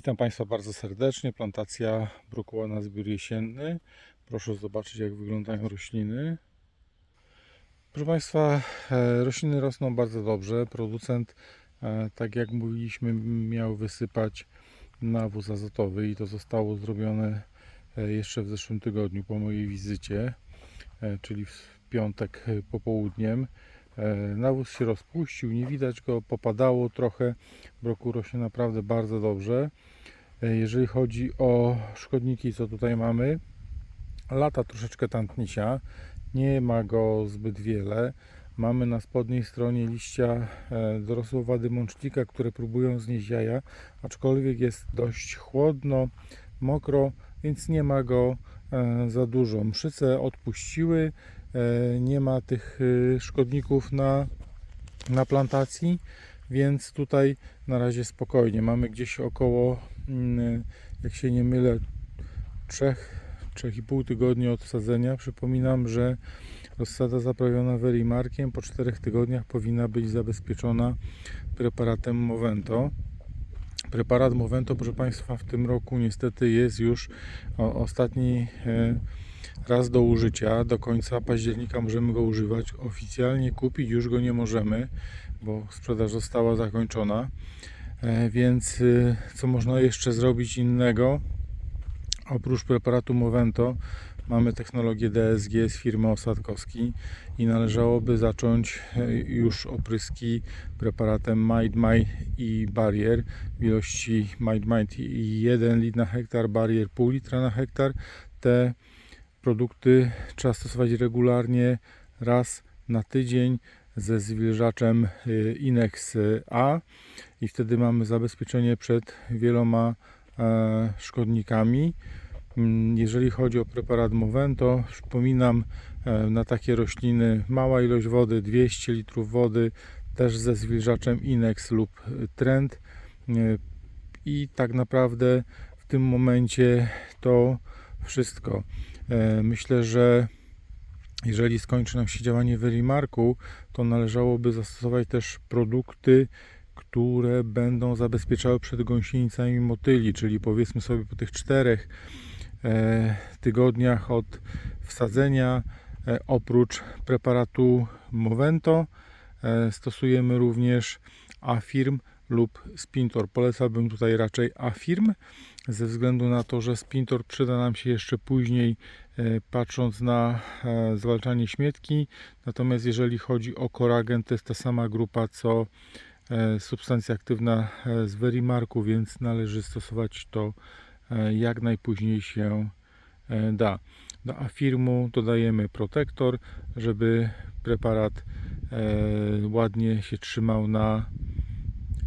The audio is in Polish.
Witam Państwa bardzo serdecznie. Plantacja brokuła na zbiór jesienny. Proszę zobaczyć, jak wyglądają rośliny. Proszę Państwa, e, rośliny rosną bardzo dobrze. Producent, e, tak jak mówiliśmy, miał wysypać nawóz azotowy i to zostało zrobione e, jeszcze w zeszłym tygodniu po mojej wizycie, czyli w piątek popołudniem. E, Nawóz się rozpuścił, nie widać go, popadało trochę. Broku rośnie naprawdę bardzo dobrze. E, Jeżeli chodzi o szkodniki, co tutaj mamy, lata troszeczkę tantnisia, nie ma go zbyt wiele. Mamy na spodniej stronie liścia e, dorosłe wady mącznika, które próbują znieść jaja, aczkolwiek jest dość chłodno, mokro, więc nie ma go za dużo. Mszyce odpuściły, nie ma tych e, szkodników na, na plantacji, więc tutaj na razie spokojnie. Mamy gdzieś około, mm, jak się nie mylę, 3 3,5 tygodnia od wsadzenia. Przypominam, że rozsada zaprawiona Verimarkiem po 4 tygodniach powinna być zabezpieczona preparatem Movento. Preparat Movento, proszę Państwa, w tym roku niestety jest już ostatni e, raz do użycia. Do końca października możemy go używać. Oficjalnie kupić już go nie możemy, bo sprzedaż została zakończona. E, Więc y, co można jeszcze zrobić innego? Oprócz preparatu Movento mamy technologię DSG z firmy Osadkowski i należałoby zacząć e, już opryski preparatem My i Barrier w ilości Might 1 litr na hektar, Barrier pół litra na hektar. Te produkty trzeba stosować regularnie raz na tydzień ze zwilżaczem y, Inex A i wtedy mamy zabezpieczenie przed wieloma e, szkodnikami. Mm, Jeżeli chodzi o preparat Movento, przypominam e, na takie rośliny mała ilość wody, 200 litrów wody, też ze zwilżaczem Inex lub y, Trend i tak naprawdę w tym momencie to wszystko. E, Myślę, że jeżeli skończy nam się działanie Verimarku, to należałoby zastosować też produkty, które będą zabezpieczały przed gąsienicami motyli, czyli powiedzmy sobie po tych czterech e, tygodniach od wsadzenia, e, oprócz preparatu Movento, stosujemy również Afirm lub Spintor. Polecałbym tutaj raczej Afirm, ze względu na to, że Spintor przyda nam się jeszcze później, e, patrząc na e, zwalczanie śmietki. Natomiast jeżeli chodzi o koragen, to jest ta sama grupa co e, substancja aktywna z Verimarku, więc należy stosować to jak najpóźniej się da. Do Afirmu dodajemy protektor, żeby preparat ładnie się trzymał na